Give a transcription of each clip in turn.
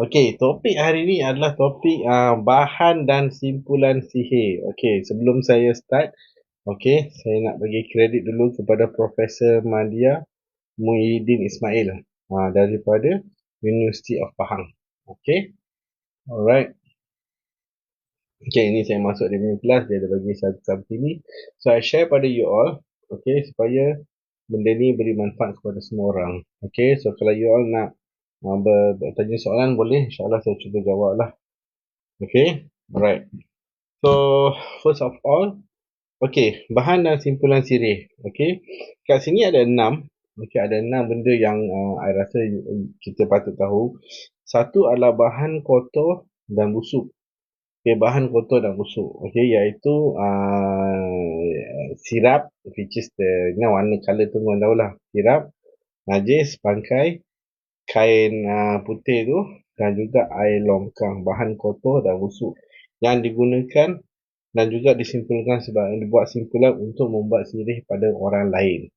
Okey, topik hari ni adalah topik uh, bahan dan simpulan sihir. Okey, sebelum saya start, okey, saya nak bagi kredit dulu kepada Profesor Madia Muhyiddin Ismail uh, daripada University of Pahang. Okey. Alright. Okey, ini saya masuk di kelas, dia ada bagi satu seperti ni. So, I share pada you all, okey, supaya benda ni beri manfaat kepada semua orang. Okey, so kalau you all nak bertanya soalan boleh. insyaAllah saya cuba jawab lah. Ok alright. So first of all ok bahan dan simpulan sirih. Ok kat sini ada enam. Ok ada enam benda yang uh, I rasa kita patut tahu. Satu adalah bahan kotor dan busuk. Ok bahan kotor dan busuk. Ok iaitu uh, sirap which is the you know, warna colour tu tuan tahulah sirap najis bangkai kain uh, putih tu dan juga air longkang bahan kotor dan busuk yang digunakan dan juga disimpulkan sebab dibuat simpulan untuk membuat sirih pada orang lain.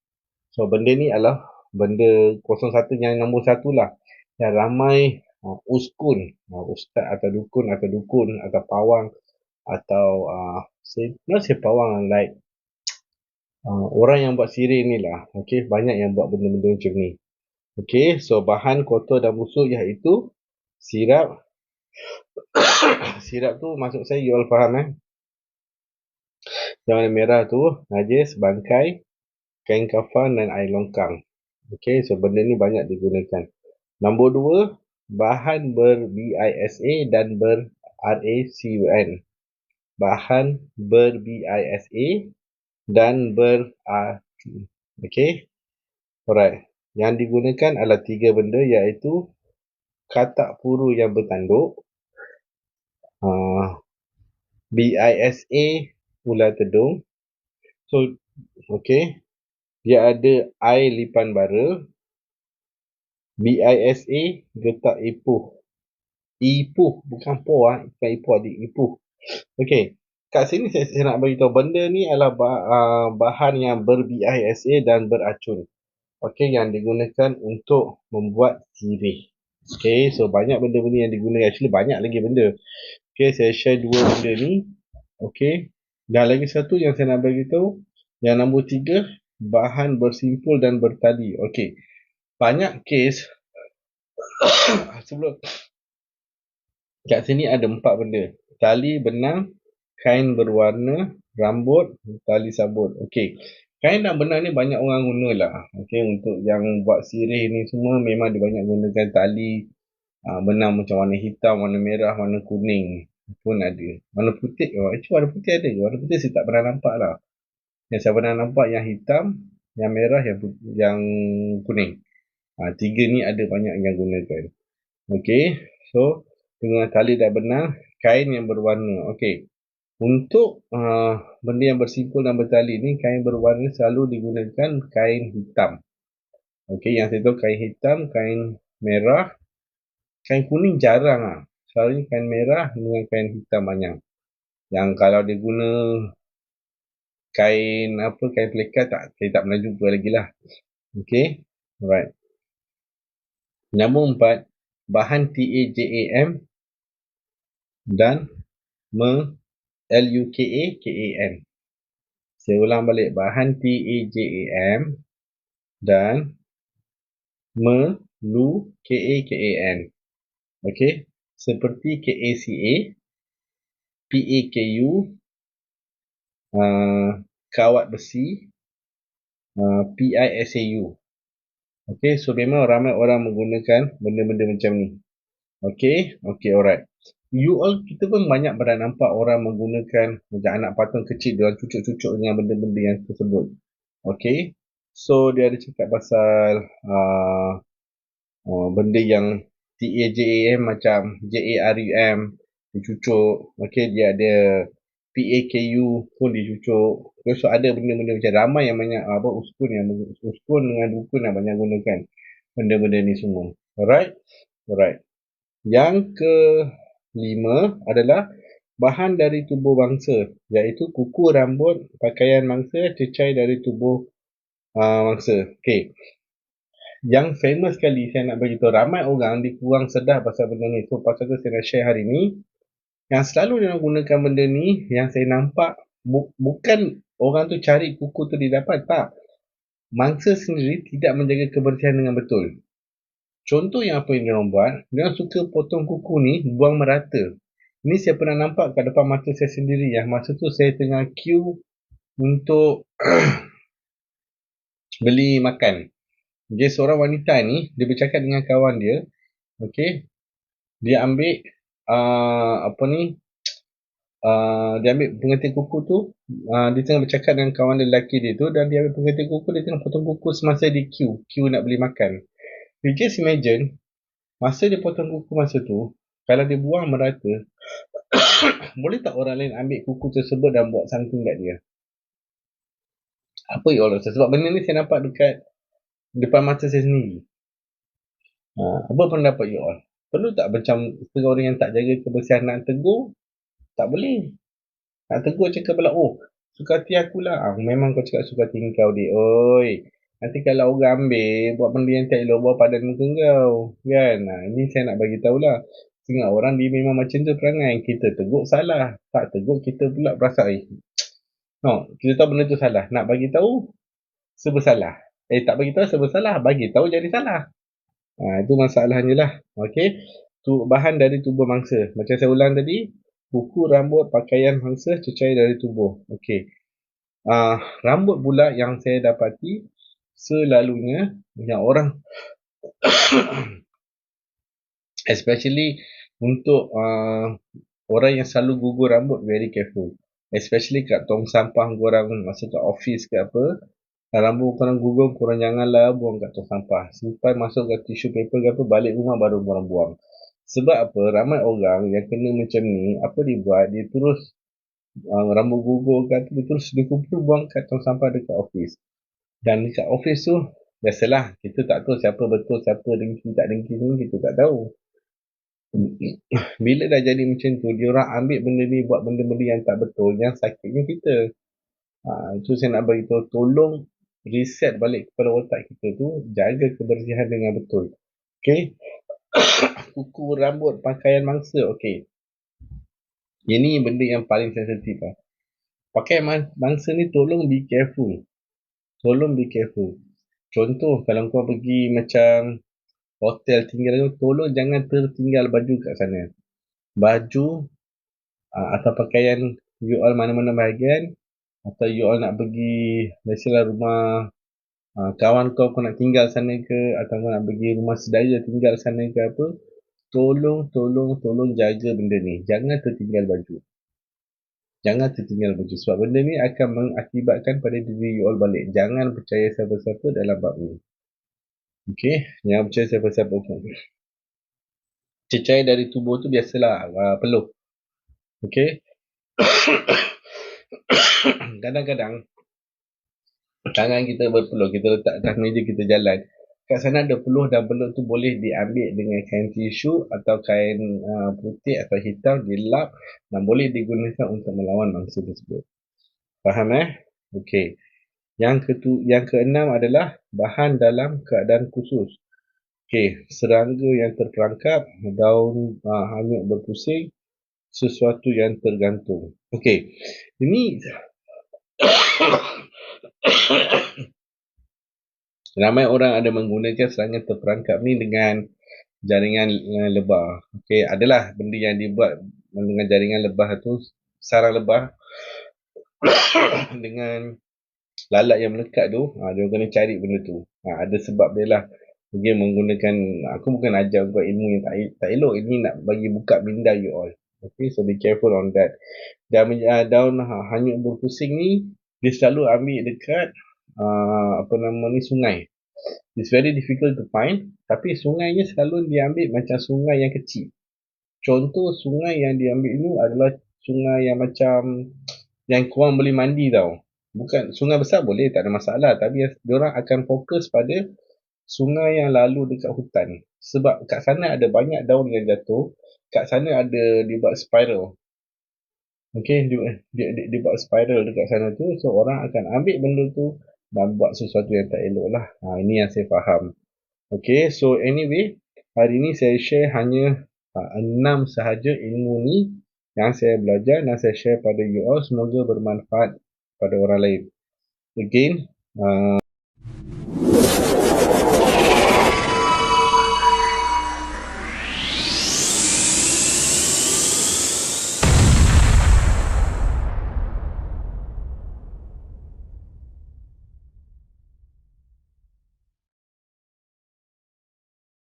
So benda ni adalah benda 01 yang nombor satu lah yang ramai uh, uskun, uh, ustaz atau dukun atau dukun atau pawang atau uh, say, not say pawang like uh, orang yang buat sirih ni lah. Okay, banyak yang buat benda-benda macam ni. Okey, so bahan kotor dan busuk iaitu sirap. sirap tu maksud saya you all faham eh. Yang warna merah tu najis, bangkai, kain kafan dan air longkang. Okey, so benda ni banyak digunakan. Nombor dua, bahan ber-BISA dan ber-RACUN. Bahan ber-BISA dan ber-RACUN. Okey, alright. Yang digunakan adalah tiga benda iaitu katak puru yang bertanduk, uh, BISA ular tedung. So, okay. Dia ada air lipan bara. BISA getak ipuh. Ipuh bukan po ah, bukan ipuh adik ipuh. Okay. Kat sini saya, saya nak beritahu benda ni adalah ah, bahan yang ber-BISA dan beracun okey yang digunakan untuk membuat sirih. Okey, so banyak benda-benda yang digunakan. Actually banyak lagi benda. Okey, saya share dua benda ni. Okey. Dan lagi satu yang saya nak bagi tahu, yang nombor tiga, bahan bersimpul dan bertali. Okey. Banyak kes sebelum kat sini ada empat benda. Tali benang, kain berwarna, rambut, tali sabut. Okey. Kain dan benang ni banyak orang guna lah. Okay, untuk yang buat sirih ni semua memang dia banyak gunakan tali uh, benang macam warna hitam, warna merah, warna kuning pun ada. Warna putih, oh, actually warna putih ada. Warna putih saya tak pernah nampak lah. Yang saya pernah nampak yang hitam, yang merah, yang, yang kuning. Uh, tiga ni ada banyak yang gunakan. Okay, so dengan tali dan benang, kain yang berwarna. Okay, untuk uh, benda yang bersimpul dan bertali ni kain berwarna selalu digunakan kain hitam. Okey, yang saya tahu kain hitam, kain merah, kain kuning jarang ah. Selalunya kain merah dengan kain hitam banyak. Yang kalau dia guna kain apa, kain pelikat tak, saya tak pernah jumpa lagi lah. Okey, alright. Nombor empat, bahan TAJAM dan me L-U-K-A-K-A-N. Saya ulang balik. Bahan T-A-J-A-M dan MELU K-A-K-A-N. Okey. Seperti K-A-C-A, P-A-K-U, uh, kawat besi, uh, P-I-S-A-U. Okey. So, memang ramai orang menggunakan benda-benda macam ni. Okey. Okey, alright you all kita pun banyak pernah nampak orang menggunakan macam anak patung kecil dia cucuk-cucuk dengan benda-benda yang tersebut. Okay. So dia ada cakap pasal uh, uh, benda yang T-A-J-A-M macam J-A-R-U-M dicucuk. Okay dia ada P-A-K-U pun dicucuk. Okay, so ada benda-benda macam ramai yang banyak apa uskun yang uskun dengan dukun yang banyak gunakan benda-benda ni semua. Alright. Alright. Yang ke lima adalah bahan dari tubuh bangsa iaitu kuku rambut pakaian mangsa cecai dari tubuh uh, mangsa. Okey. Yang famous sekali saya nak beritahu ramai orang di kurang sedar pasal benda ni. So pasal tu saya nak share hari ni. Yang selalu dia gunakan benda ni yang saya nampak bu- bukan orang tu cari kuku tu dia dapat tak. Mangsa sendiri tidak menjaga kebersihan dengan betul contoh yang apa yang dia orang buat dia suka potong kuku ni buang merata. Ni saya pernah nampak kat depan mata saya sendiri. Yang masa tu saya tengah queue untuk beli makan. Dia seorang wanita ni dia bercakap dengan kawan dia okey? Dia ambil uh, apa ni? Uh, dia ambil pengetik kuku tu uh, dia tengah bercakap dengan kawan dia lelaki dia tu dan dia ambil pengetik kuku dia tengah potong kuku semasa di queue. Queue nak beli makan you just imagine masa dia potong kuku masa tu kalau dia buang merata boleh tak orang lain ambil kuku tersebut dan buat something kat dia apa ya Allah sebab benda ni saya nampak dekat depan mata saya sendiri. Ha, apa pendapat you all? Perlu tak macam setengah orang yang tak jaga kebersihan nak tegur? Tak boleh. Nak tegur cakap pula, oh, suka hati aku lah. Ah, memang kau cakap suka hati kau dia. Oi, nanti kalau orang ambil, buat benda yang tak elok, bawa pada muka kau. Kan? Ha, ini saya nak bagi tahulah. Setengah orang dia memang macam tu perangai. Kita tegur salah. Tak tegur kita pula berasa, eh. No, kita tahu benda tu salah. Nak bagi tahu, sebersalah. Eh tak bagi tahu sebab salah, bagi tahu jadi salah. Ha, itu masalahnya lah. Okey. Tu bahan dari tubuh mangsa. Macam saya ulang tadi, buku rambut pakaian mangsa cecair dari tubuh. Okey. Uh, rambut pula yang saya dapati selalunya yang orang especially untuk uh, orang yang selalu gugur rambut very careful especially kat tong sampah korang masa kat office ke apa rambut korang gugur, korang janganlah buang kat tong sampah. Simpan masuk kat tisu paper ke apa, balik rumah baru korang buang. Sebab apa, ramai orang yang kena macam ni, apa dia buat, dia terus uh, rambut gugur apa, dia terus dia kumpul buang kat tong sampah dekat office. Dan dekat office tu, biasalah, kita tak tahu siapa betul, siapa dengki, tak dengki ni, kita tak tahu. Bila dah jadi macam tu, dia orang ambil benda ni, buat benda-benda yang tak betul, yang sakitnya kita. Ha, itu saya nak beritahu, tolong reset balik kepada otak kita tu jaga kebersihan dengan betul. Okey? Kuku rambut pakaian mangsa okey. Ini benda yang paling sensitif lah. Pakai mangsa ni tolong be careful tolong be careful. Contoh kalau kau pergi macam hotel tinggal tu tolong jangan tertinggal baju kat sana. Baju uh, atau pakaian you all mana-mana bahagian atau you all nak pergi biasalah rumah uh, kawan kau kau nak tinggal sana ke atau kau nak pergi rumah sedaya tinggal sana ke apa tolong tolong tolong jaga benda ni. Jangan tertinggal baju jangan tertinggal baju sebab benda ni akan mengakibatkan pada diri you all balik jangan percaya siapa-siapa dalam bab ni Okey, jangan percaya siapa-siapa pun. Cecair dari tubuh tu biasalah uh, peluh. Okey. kadang-kadang tangan kita berpeluh kita letak atas meja kita jalan kat sana ada peluh dan peluh tu boleh diambil dengan kain tisu atau kain uh, putih atau hitam dilap dan boleh digunakan untuk melawan mangsa tersebut. Faham eh? Okey. Yang ketu yang keenam adalah bahan dalam keadaan khusus. Okey serangga yang terperangkap daun uh, hanyut berpusing sesuatu yang tergantung. Okey. Ini Ramai orang ada menggunakan serangan terperangkap ni dengan jaringan lebah. Okey, adalah benda yang dibuat dengan jaringan lebah tu, sarang lebah dengan lalat yang melekat tu, ha, dia kena cari benda tu. Ha, ada sebab dia lah. Dia menggunakan, aku bukan ajar buat ilmu yang tak, tak elok. Ini nak bagi buka minda you all. Okay, so be careful on that. Dan uh, daun ha, hanyut berpusing ni, dia selalu ambil dekat uh, apa nama ni sungai. It's very difficult to find. Tapi sungainya selalu diambil macam sungai yang kecil. Contoh sungai yang diambil ini adalah sungai yang macam yang korang boleh mandi tau. Bukan sungai besar boleh tak ada masalah. Tapi orang akan fokus pada sungai yang lalu dekat hutan. Sebab kat sana ada banyak daun yang jatuh. Kat sana ada dibuat spiral. Okay, dia, dia, dia, dia buat spiral dekat sana tu. So, orang akan ambil benda tu dan buat sesuatu yang tak elok lah. Ha, ini yang saya faham. Okay, so anyway, hari ni saya share hanya uh, enam sahaja ilmu ni yang saya belajar dan saya share pada you all. Semoga bermanfaat pada orang lain. Again, uh,